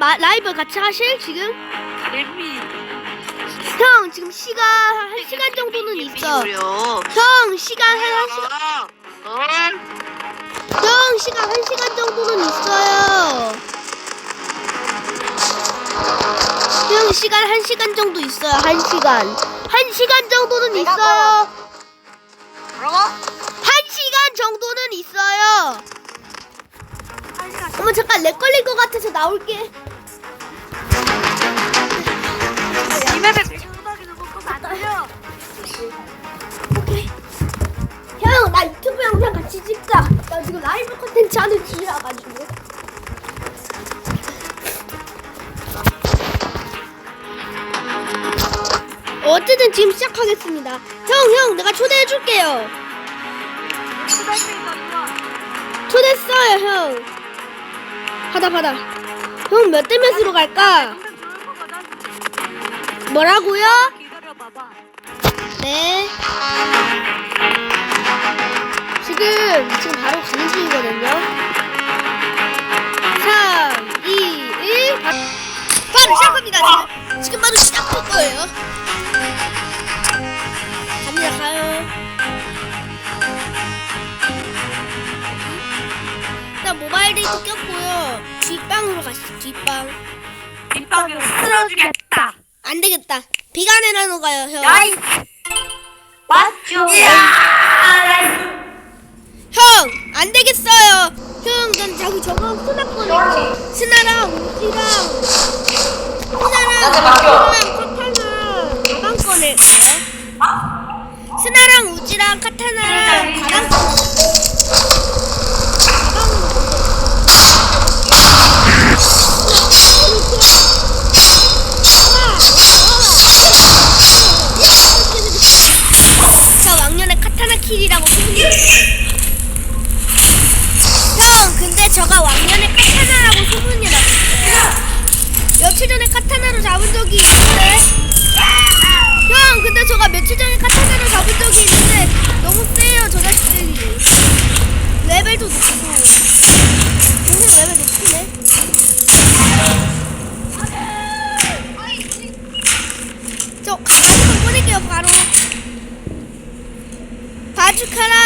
마, 라이브 같이 하실 지금? 형 지금 시간 한 시간 정도는 있어. 요형 시간 한 시간 어? 형 시간 한 시간 정도는 있어요. 형 시간 한 시간 정도 있어요. 한 시간 한 시간 정도는 내가 있어요. 뭐라고? 한 시간 정도는 있어요. 어머 잠깐 렉 걸릴 것 같아서 나올게. 이맵에 배우다기는 먹으면 안 돼요 오케이. 형, 나 유튜브 영상 같이 찍자. 나 지금 라이브 컨텐츠 하는 중이라 가지고. 어쨌든 지금 시작하겠습니다. 형, 형, 내가 초대해 줄게요. 초대했어요, 형. 받아, 받아. 형, 몇 대 몇으로 갈까? 뭐라고요? 네. 지금 지금 바로 가는 중이거든요. 3, 2, 1. 바, 바로 시작합니다. 지금 지금 바로 시작할 거예요. 갑니다. 가요. 일단 모바일 데이터 꼈고요. 뒷방으로 가시죠. 뒷방. 빗방으로 쓸어주겠다 안 되겠다. 비가 내려놓 가요, 형. 야이 맞죠? 형! 안 되겠어요! 형, 난 자기 저거 스나 꺼낼게. 스나랑 우지랑, 스나랑 우지랑 카타나 가방 꺼낼게요. 스나랑 우지랑 카타나랑 가방 꺼낼 바주카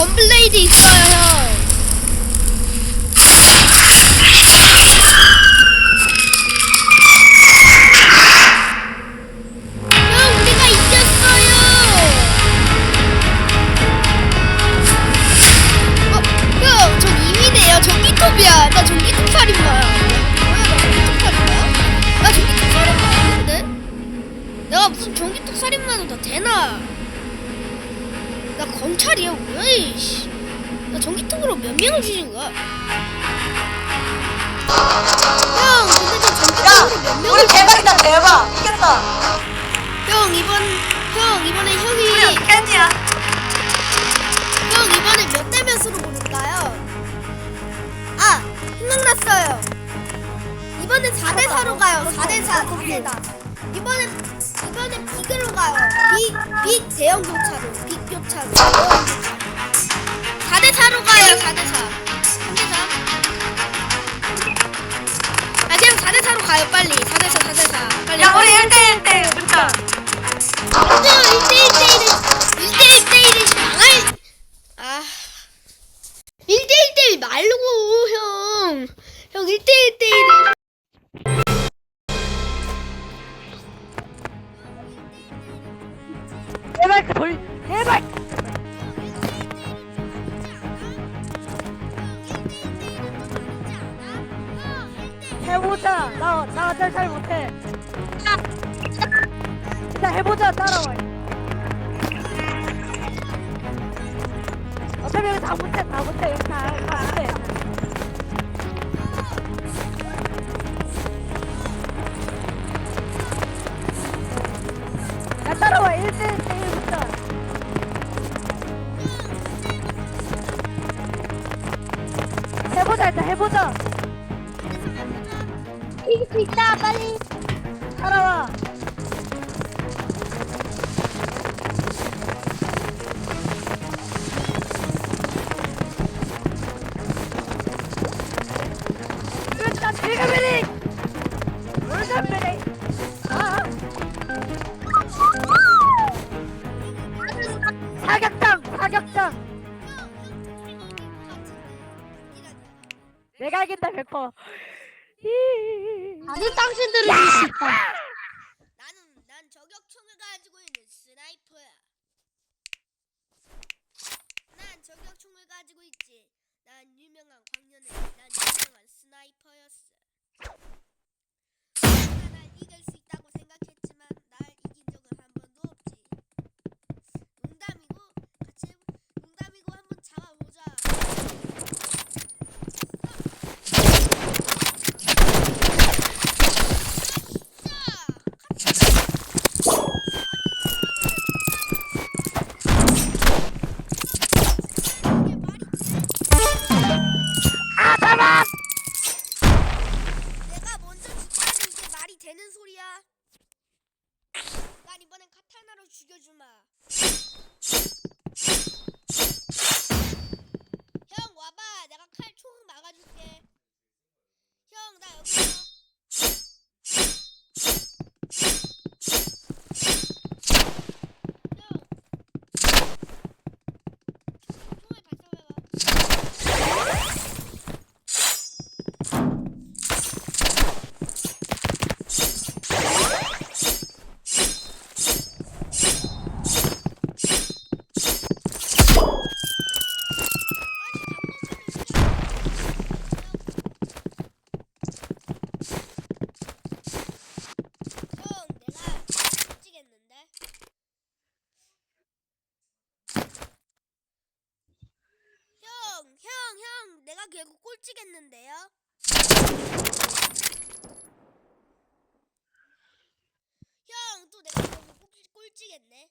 건블레이드 있어요 형. 형 나 전기톱으로 몇 명을 죽인 거야? 형, 근데 저 전기톱으로 몇 야, 명을 우리 대박이다 대박. 이겼다. 형, 이번, 형, 이번에 형이. 우리 캔이야. 형 이번에 몇 대 몇으로 고를까요? 아 생각났어요. 이번엔 4대 4로 가요. 4대 4. 4대 4. 이번엔 이번엔 빅으로 가요. 빅, 빅 대형 교차로. 빅 교차로. 대형 교차로. 4대 4로 가요. 4대 4. 3대 4. 아 그냥 4대 4로 가요. 빨리. 4대 4. 4대 4. 빨리. 야, 우리 1대 1대 문자. 근데요 1대 1대 1은 1대 1대 1은 망할 아 1대 1대 1 말고 형. 형 1대 1대 1은 해보자. 나, 나 어차피 잘 못해. 일단 해보자. 따라와. 어차피 여기 다 못해. 다 못해. 여기 다, 다 못해. 야, 따라와. 1대1 이길 수 있다 빨리 따라와. 당신들을 이길 수 있다 나는 난 저격총을 가지고 있는 스나이퍼야. 난 저격총을 가지고 있지. 난 유명한 광년에 난 유명한 스나이퍼였어. 내가 날 이길 수 있다고 생각했지만 날 이긴 적은 한 번도 없지. 농담이고 같이 해보- 농담이고 한번 잡아보자. 이게 말이 아, 잠깐! 내가 먼저 죽다니 이게 말이 되는 소리야? 난 이번엔 카타나로 죽여주마. 형 와봐, 내가 칼 총 막아줄게. 형 나 여기 있어. 형. 총알 발사해봐. 형, 내가 꼴찌겠는데? 형, 형, 형, 내가 결국 꼴찌겠는데요? 형, 또 내가 결국 꼴찌, 꼴찌겠네?